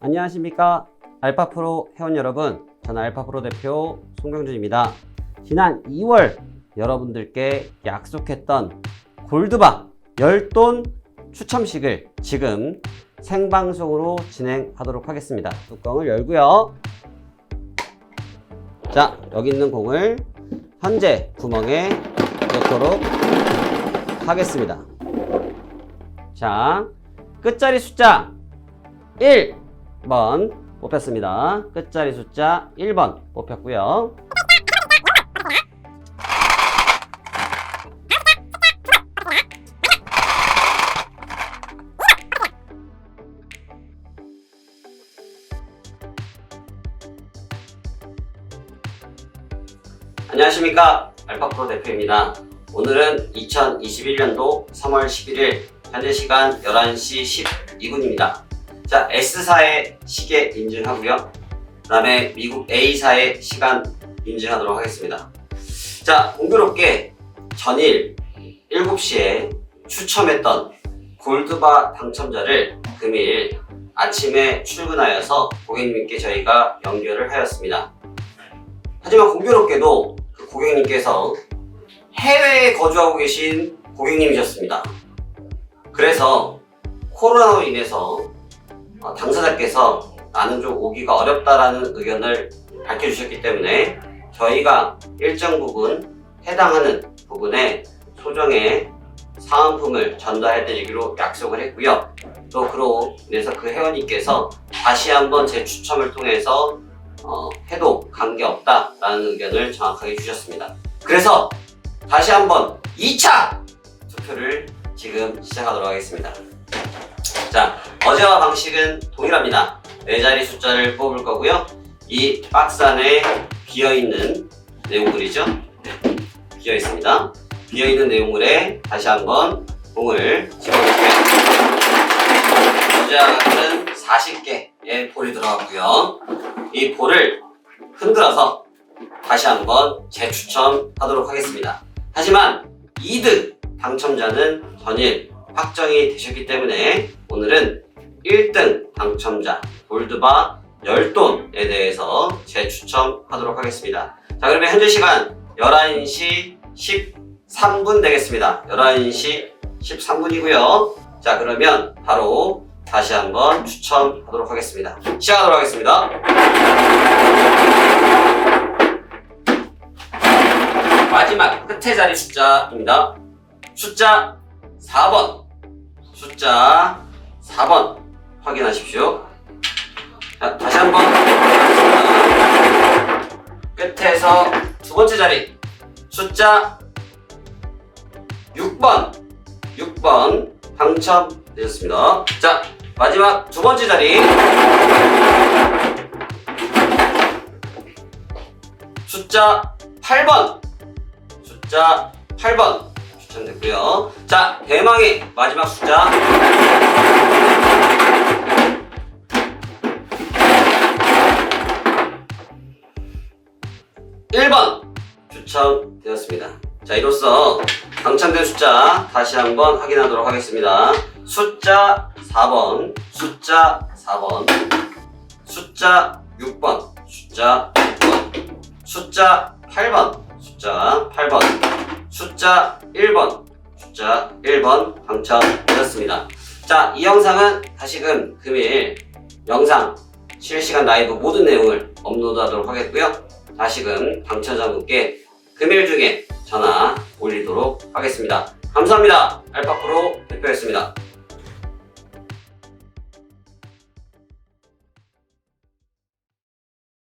안녕하십니까? 알파프로 회원 여러분 저는 알파프로 대표 송병준입니다. 지난 2월 여러분들께 약속했던 골드바 열돈 추첨식을 지금 생방송으로 진행하도록 하겠습니다. 뚜껑을 열고요. 자 여기 있는 공을 현재 구멍에 넣도록 하겠습니다. 자 끝자리 숫자 1 번 뽑혔습니다. 끝자리 숫자 1번 뽑혔고요. 안녕하십니까 알파프로 대표입니다. 오늘은 2021년도 3월 11일 현재 시간 11시 12분입니다. 자, S사의 시계 인증하고요. 그 다음에 미국 A사의 시간 인증하도록 하겠습니다. 자, 공교롭게 전일 7시에 추첨했던 골드바 당첨자를 금일 아침에 출근하여서 고객님께 저희가 연결을 하였습니다. 하지만 공교롭게도 그 고객님께서 해외에 거주하고 계신 고객님이셨습니다. 그래서 코로나로 인해서 어, 당사자께서 나는 좀 오기가 어렵다라는 의견을 밝혀주셨기 때문에 저희가 일정 부분 해당하는 부분에 소정의 사은품을 전달해드리기로 약속을 했고요. 또 그로 인해서 그 회원님께서 다시 한번 제 추첨을 통해서 어, 해도 관계없다라는 의견을 정확하게 주셨습니다. 그래서 다시 한번 2차 투표를 지금 시작하도록 하겠습니다. 자, 어제와 방식은 동일합니다. 네 자리 숫자를 뽑을 거고요. 이 박스 안에 비어있는 내용물이죠. 네, 비어있습니다. 비어있는 내용물에 다시 한번 공을 집어넣고요. 어제와 같은 40개의 볼이 들어갔고요. 이 볼을 흔들어서 다시 한번 재추첨하도록 하겠습니다. 하지만 2등 당첨자는 전일 확정이 되셨기 때문에 오늘은 1등 당첨자 골드바 10돈에 대해서 재추첨하도록 하겠습니다. 자 그러면 현재 시간 11시 13분 되겠습니다. 11시 13분이고요. 자 그러면 바로 다시 한번 추첨하도록 하겠습니다. 시작하도록 하겠습니다. 마지막 끝에 자리 숫자입니다. 숫자 4번. 숫자 4번 확인하십시오. 자, 다시 한번. 끝에서 두 번째 자리 숫자 6번 6번 당첨되셨습니다. 자 마지막 두 번째 자리 숫자 8번 숫자 8번 추천됐고요. 자, 대망의 마지막 숫자. 추첨되었습니다. 자, 이로써 당첨된 숫자 다시 한번 확인하도록 하겠습니다. 숫자 4번, 숫자 4번, 숫자 6번, 숫자 6번, 숫자 8번, 숫자 8번, 숫자 1번, 숫자 1번 당첨되었습니다. 자, 이 영상은 다시금 금일 영상 실시간 라이브 모든 내용을 업로드하도록 하겠고요. 다시금 당첨자분께 금일 중에 전화 올리도록 하겠습니다. 감사합니다. 알파프로 대표였습니다.